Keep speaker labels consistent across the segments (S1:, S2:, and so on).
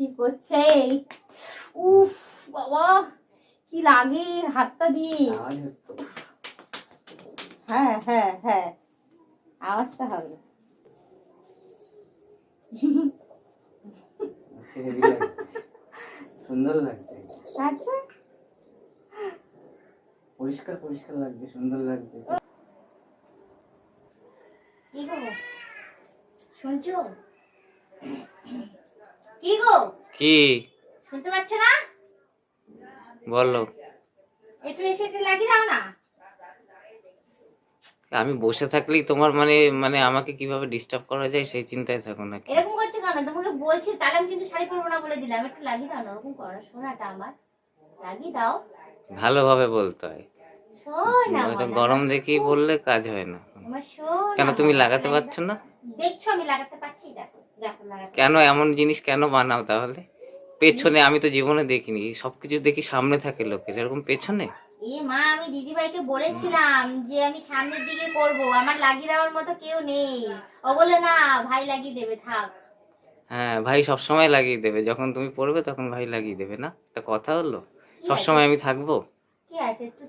S1: কি করছে? উফ বাবা কি লাগে হাতটা দিয়ে? হ্যাঁ হ্যাঁ হ্যাঁ আওয়াজটা হবে।
S2: সুন্দর লাগছে।
S1: আচ্ছা।
S2: পরিষ্কার পরিষ্কার লাগছে সুন্দর লাগছে।
S1: কি শুনছো? কি গো?
S3: কি?
S1: শুনতে পাচ্ছ না?
S3: বলো।
S1: একটু এসে একটু লাগিয়ে দাও না।
S3: আমি বসে থাকলেই তোমার মানে মানে আমাকে কীভাবে ডিস্টার্ব করা যায় সেই চিন্তায় থাকো নাকি
S1: এরকম করছ কেন? তোমাকে বলছি তাহলে আমি কিন্তু শাড়ি পরবো না বলে দিলাম। একটু লাগিয়ে দাও না ওরকম করো না সোনাটা আমার। লাগিয়ে দাও।
S3: ভালোভাবে বলতে হয়। গরম দেখেই বললে কাজ হয় না। কেন তুমি লাগাতে পারছ না?
S1: দেখছ আমি লাগাতে পারছি দেখো দেখো লাগাতে
S3: কেন এমন জিনিস কেন বানাও তাহলে? পেছনে আমি তো জীবনে দেখিনি সবকিছু দেখি সামনে থাকে লোকের এরকম পেছনে?
S1: এ মা আমি দিদিভাইকে বলেছিলাম যে আমি সামনের দিকে করব আমার লাগিয়ে দেওয়ার মতো কেউ নেই। ও বলে না ভাই লাগিয়ে দেবে থাক।
S3: হ্যাঁ ভাই সবসময় লাগিয়ে দেবে যখন তুমি পড়বে তখন ভাই লাগিয়ে দেবে না? একটা কথা হলো?
S1: কি আছে?
S3: সবসময় আমি থাকব?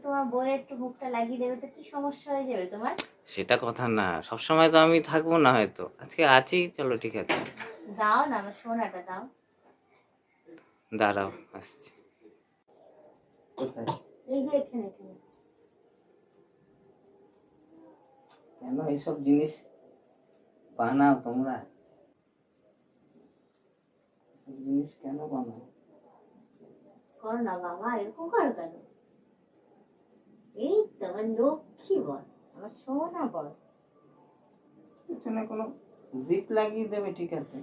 S1: তোমার বইয়ের একটু মুখটা লাগিয়ে দেবে তো কি সমস্যা হয়ে যাবে তোমার?
S3: সেটা কথা না সবসময় তো আমি থাকব না হয়তো। আজকে আছি চলো ঠিক আছে।
S1: দাও না আমার সোনাটা দাও।
S3: দাঁড়াও আসছি।
S1: এই যে এখানে এখানে।
S2: কেন এইসব জিনিস বানাও তোমরা? এসব জিনিস কেন বানাও?
S1: করো না বাবা এরকম করো কেন? আমার লক্ষ্মী বল। আমার সোনা বল।
S2: পেছনে কোনো জিপ লাগিয়ে দেবে ঠিক আছে?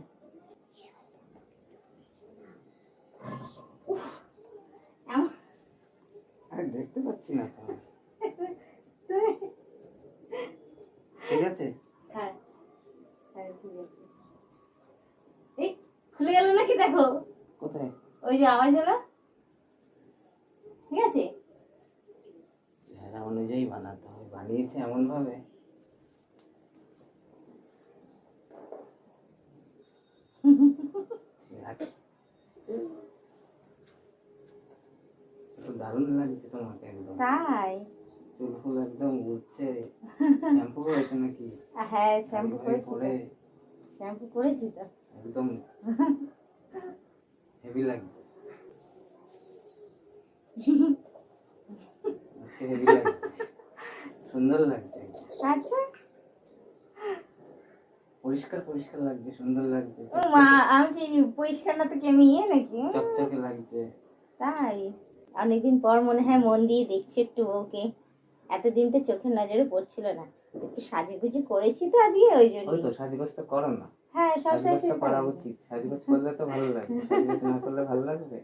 S2: আরে দেখতে পাচ্ছি না তো। ঠিক আছে?
S1: হ্যাঁ। হ্যাঁ ঠিক আছে। এই খুলে গেল নাকি দেখো?
S2: কোথায়?
S1: ওই যে আওয়াজ হলো? ঠিক আছে?
S2: বানাতে হবে বানিয়েছে এমন ভাবে দারুণ লাগছে তোমাকে একদম।
S1: তাই?
S2: চুল ফুল একদম উঠছে শ্যাম্পু হয়েছে নাকি?
S1: হ্যাঁ শ্যাম্পু
S2: করে
S1: করেছি। শ্যাম্পু করেছি তো।
S2: একদম। হেভি লাগছে হেভি লাগছে। সুন্দর লাগছে।
S1: আচ্ছা।
S2: পরিষ্কার পরিষ্কার লাগছে সুন্দর লাগছে।
S1: মা আমি কি পরিষ্কার না তো কি আমি ইয়ে নাকি?
S2: চকচকে লাগছে।
S1: তাই? অনেকদিন পর মনে হয় মন দিয়ে দেখছি একটু ওকে এতদিন তো চোখের নজরে পড়ছিল না। একটু সাজে গুজে করেছি তো আজকে ওই জন্য।
S2: ওই তো সাজগোজ তো করো না।
S1: হ্যাঁ সবসময়
S2: সাজগোজ তো
S1: করা
S2: উচিত। সাজগোজ করলে তো ভালো লাগে সাজগোজ না করলে ভালো লাগবে?